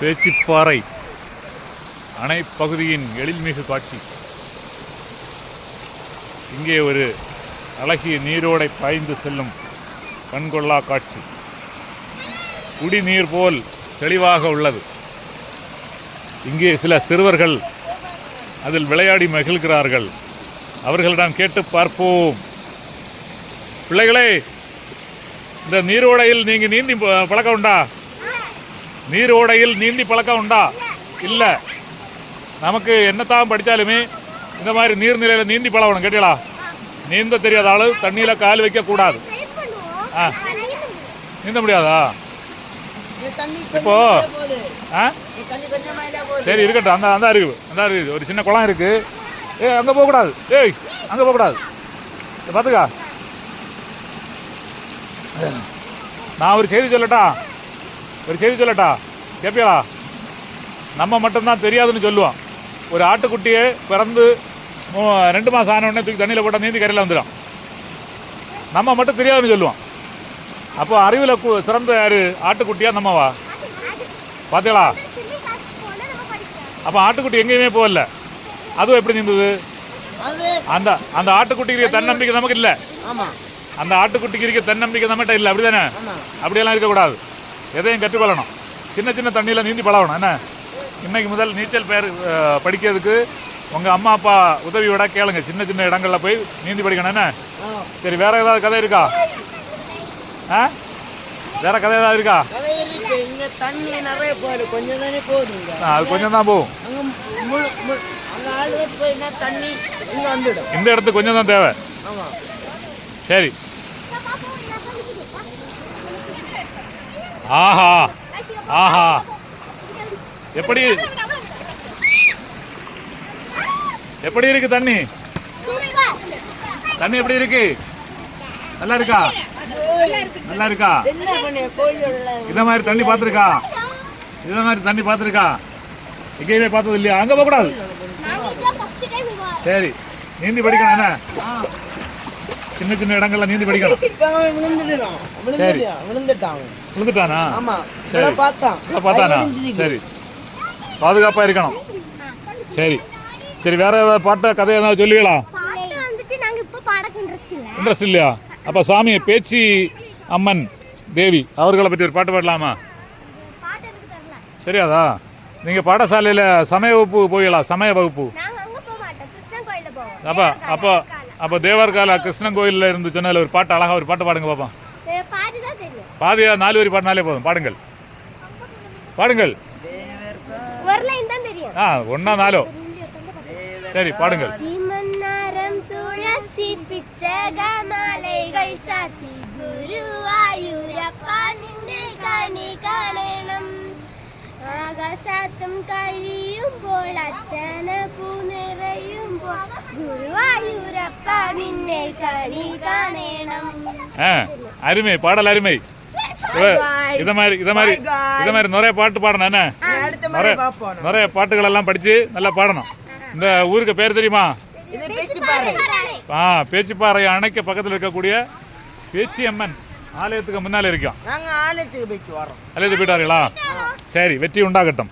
பேச்சிப்பாறை அணை பகுதியின் எழில்மிகு காட்சி. இங்கே ஒரு அழகிய நீரோடை பாய்ந்து செல்லும் கண்கொள்ளா காட்சி. குடிநீர் போல் தெளிவாக உள்ளது. இங்கே சில சிறுவர்கள் அதில் விளையாடி மகிழ்கிறார்கள். அவர்களிடம் கேட்டு பார்ப்போம். பிள்ளைகளே இந்த நீரோடையில் நீங்கள் நீந்தி ப- பழக்கம் உண்டா? நீரோடையில் நீந்தி பழக்கம் உண்டா? இல்ல. நமக்கு என்னத்தான் படிச்சாலுமே இந்த மாதிரி நீர்நிலையில நீந்தி பழகணும் கேட்டீங்களா? நீந்த தெரியாத ஆளு தண்ணியில கால் வைக்க கூடாது. ஆ. நீந்த முடியாதா? இப்போ ஆ? சரி இருக்கட்டும். அந்த அந்த இருக்கு அந்த இருக்குது ஒரு சின்ன குளம் இருக்கு. ஏய் அங்கே போகக்கூடாது. ஏய் அங்கே போகக்கூடாது. பார்த்துக்கா. நான் ஒரு செய்தி சொல்லட்டா? ஒரு செய்தி சொல்லட்டா? கேப்பியலா நம்ம மட்டும்தான் தெரியாதுன்னு சொல்லுவோம் ஒரு ஆட்டுக்குட்டியை பிறந்து ரெண்டு மாதம் ஆன உடனே தூக்கி தண்ணியில் போட்டால் நீந்தி கரையில் வந்துடும் நம்ம மட்டும் தெரியாதுன்னு சொல்லுவோம் அப்போ அறிவில் சிறந்த யாரு? ஆட்டுக்குட்டியா நம்மவா? பார்த்தீங்களா அப்போ ஆட்டுக்குட்டி எங்கேயுமே போகல. அதுவும் எப்படி நீந்தது அது அந்த அந்த ஆட்டுக்குட்டிக்கு இருக்க தன்னம்பிக்கை நமக்கு இல்லை. அந்த ஆட்டுக்குட்டிக்கு இருக்க தன்னம்பிக்கை நம்மகிட்ட இல்லை. அப்படிதானே? அப்படியெல்லாம் இருக்கக்கூடாது. எதையும் கற்றுக்கொள்ளணும். சின்ன சின்ன தண்ணியில் நீந்தி பழகணும். என்ன? இன்னைக்கு முதல் நீச்சல் பேர் படிக்கிறதுக்கு உங்கள் அம்மா அப்பா உதவியோட கேளுங்க. சின்ன சின்ன இடங்களில் போய் நீந்தி படிக்கணும். என்ன. சரி வேற ஏதாவது கதை இருக்கா? ஆ? வேற கதை ஏதாவது இருக்கா? தண்ணி நிறைய போகுது. கொஞ்சம் தானே அது கொஞ்சம் தான் போகும். தண்ணி இங்க வந்துடும். இந்த இடத்துக்கு கொஞ்சம் தான் தேவை. சரி. ஆஹா. ஆஹா. எப்படி? எப்படி இருக்கு தண்ணி? தண்ணி எப்படி இருக்கு? நல்லா இருக்கா? நல்லா இருக்கா? இத மாதிரி தண்ணி பார்த்துருக்கா? இத மாதிரி தண்ணி பார்த்துருக்கா? எங்கேயுமே பார்த்தது இல்லையா அங்க போக கூடாது சரி. நீந்தி படிக்கணும் என்ன சின்ன சின்ன இடங்கள்ல நீந்தி படிக்கணும். அவன் விழுந்துட்டான் விழுந்துட்டான் விழுந்துட்டான் அவன். விழுந்துட்டானா? ஆமா. சரி. பார்த்தான். பார்த்தானா. சரி. பாதுகாப்பா இருக்கணும். சரி. சரி வேற ஏதாவது பாட்ட கதை ஏதாவது சொல்லுவீங்களா? பாட்டு வந்துட்டு நாங்க இப்ப பாடக்கு இன்ட்ரெஸ்ட் இல்ல. இன்ட்ரெஸ்ட் இல்லையா? அப்ப சாமி பேச்சி அம்மன் தேவி அவர்களை பற்றி ஒரு பாட்டு பாடலாமா? பாட்டு எனக்கு தெரியல. தெரியாதா? நீங்க பாடசாலையில சமய வகுப்பு போகலாம் சமய வகுப்பு. நாங்க அங்க போக மாட்டோம். கிருஷ்ணன் கோயில போவோம். அப்ப அப்போ அப்போ தேவார்கால கிருஷ்ணன் கோயிலில் இருந்து சொன்னதில் ஒரு பாட்டு அழகாக ஒரு பாட்டு பாடுங்க பார்ப்போம் பாதியா நாலு வரி பாடினாலே போதும். பாடுங்கள். பாடுங்கள். ஆ ஒன்னா நாலோ. சரி பாடுங்கள். துளசி பிச்சக சாத்தி குருவாயூரப்பா நின்று கணி காணணும் ஆகாசாத்தும் கழி കഴിയുമ്പോൾ അച്ഛന പൂ നിറയുമ്പോൾ ഗുരുവായൂരപ്പ നിന്നെ കണി കാണണം ஆ அருமை பாடல் அருமை இவ- இத மாதிரி இத மாதிரி இத மாதிரி நிறைய பாட்டு பாடணும் என்ன அடுத்த முறை பார்ப்போம் நிறைய பாட்டுகள் எல்லாம் படிச்சு நல்லா பாடணும் இந்த ஊருக்கு பேர் தெரியுமா இது பேச்சு பாரு ஆ பேச்சிப்பாறை அணைக்க பக்கத்தில் இருக்கக்கூடிய பேச்சி அம்மன் ஆலயத்துக்கு முன்னால இருக்கும் நாங்க ஆலயத்துக்கு போயிட்டு வரோம் ஆலயத்துக்கு போயிட்டாருங்களா சரி வெற்றி உண்டாகட்டும்